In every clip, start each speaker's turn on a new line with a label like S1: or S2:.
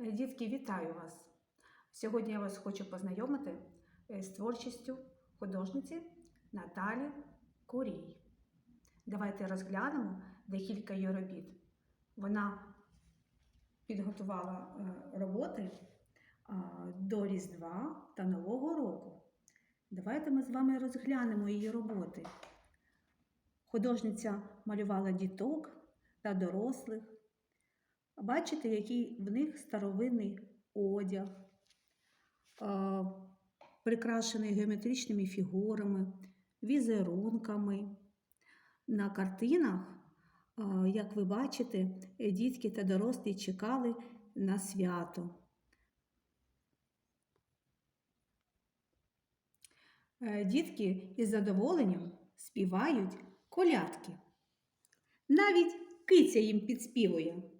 S1: Е, Дітки, вітаю вас! Сьогодні я вас хочу познайомити е, з творчістю художниці Наталі Курій. Давайте розглянемо декілька її робіт. Вона підготувала е, роботи до Різдва та Нового року. Давайте ми з вами розглянемо її роботи. Художниця малювала діток та дорослих. Бачите, який в них старовинний одяг, прикрашений геометричними фігурами, візерунками. На картинах, як ви бачите, дітки та дорослі чекали на свято. Е, Дітки із задоволенням співають колядки. Навіть киця їм підспівує.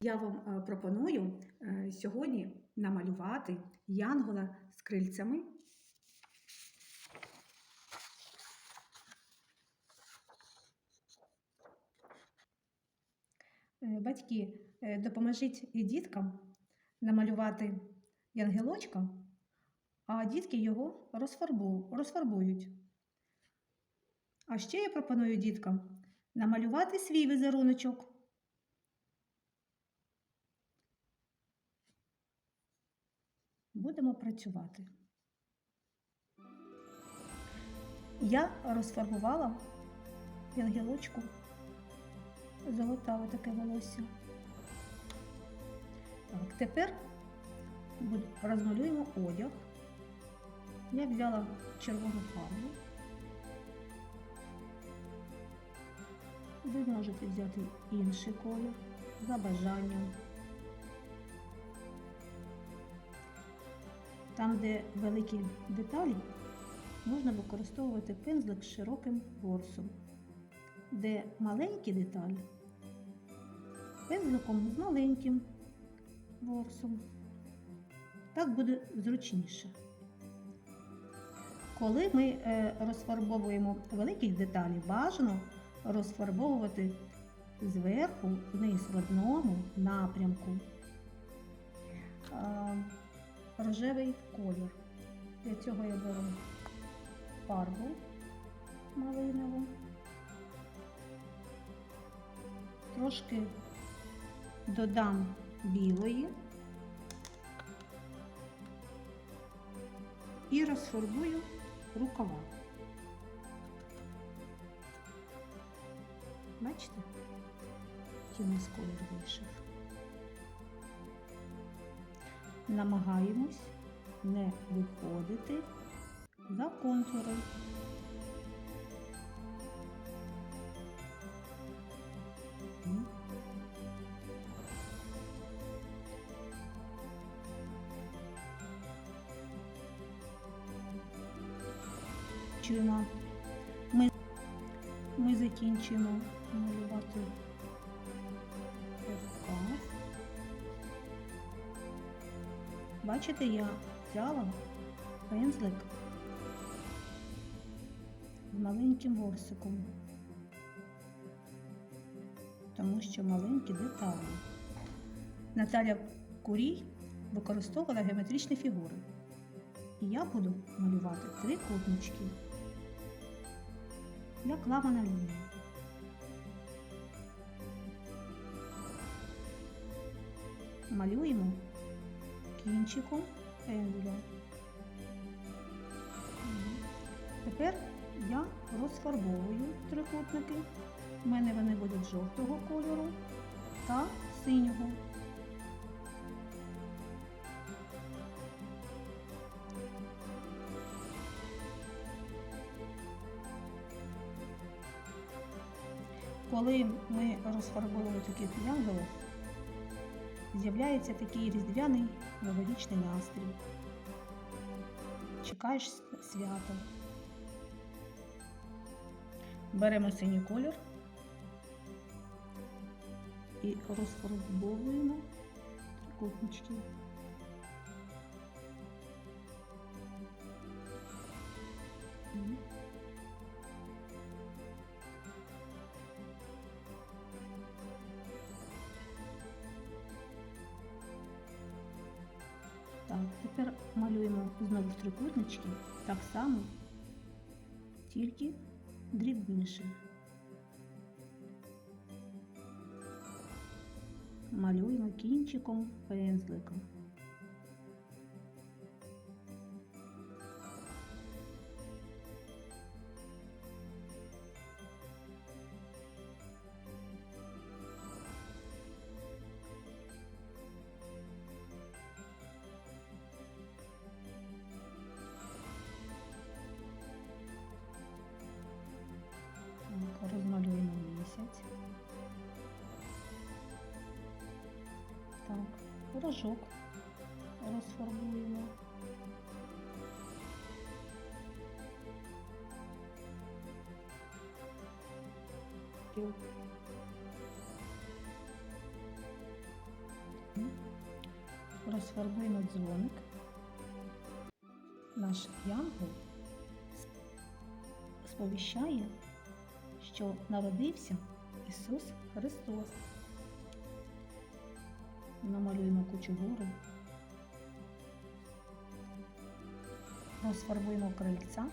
S1: Я вам е, пропоную е, сьогодні намалювати янгола з крильцями. Е, Батьки, допоможіть діткам намалювати янгелочка, а дітки його розфарбують. А ще я пропоную діткам намалювати свій візеруночок. Будемо працювати. Я розфарбувала янгелочку золотаве таке волосся. Так, тепер розмалюємо одяг. Я взяла червону фарбу. Ви можете взяти інший колір за бажанням. Там, де великі деталі, можна використовувати пензлик з широким ворсом, де маленькі деталі пензликом з маленьким ворсом. Так буде зручніше. Коли ми е, розфарбовуємо великі деталі, бажано розфарбовувати зверху вниз в одному напрямку. Рожевий колір. Для цього я беру фарбу малинову, трошки додам білої і розфарбую рукава. Бачите, який у нас колір вийшов. Намагаємось не виходити за контури. Ми, ми закінчимо малювати Бачите, я взяла пензлик з маленьким ворсиком, тому що маленькі деталі. Наталя Курій використовувала геометричні фігури. І я буду малювати трикутнички, як ламана лінія. Малюємо кінчиком пензля. Тепер я розфарбовую трикутники. У мене вони будуть жовтого кольору та синього. Коли ми розфарбовуємо таких янголів, з'являється такий різдвяний новорічний настрій. Чекаєш свято. Беремо синій колір і розфарбовуємо трикутнички. Тепер малюємо знову трикутнички так само, тільки дрібніше. Малюємо кінчиком пензлика. Рожок розфарбуємо. Розфарбуємо дзвоник. Наш янгол сповіщає, що народився Ісус Христос. Намалюємо кучугури, розфарбуємо крильця.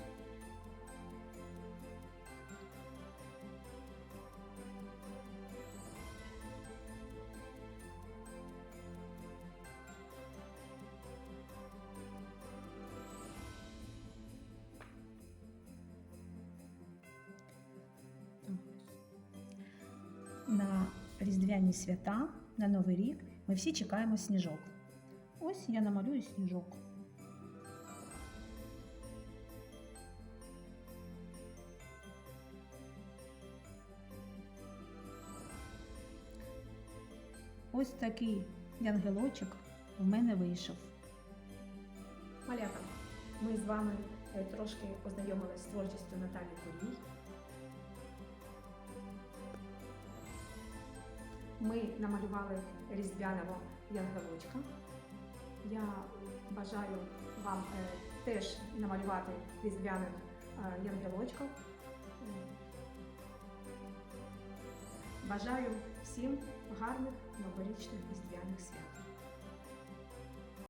S1: На Різдвяні свята, на Новий рік ми всі чекаємо сніжок. Ось я намалюю сніжок. Ось такий янгелочок в мене вийшов. Малята, ми з вами е, трошки познайомилися з творчістю Наталі Курій. Ми намалювали різдвяного янгелочка. Я бажаю вам е, теж намалювати різдвяних е, янгелочків. Бажаю всім гарних новорічних різдвяних свят.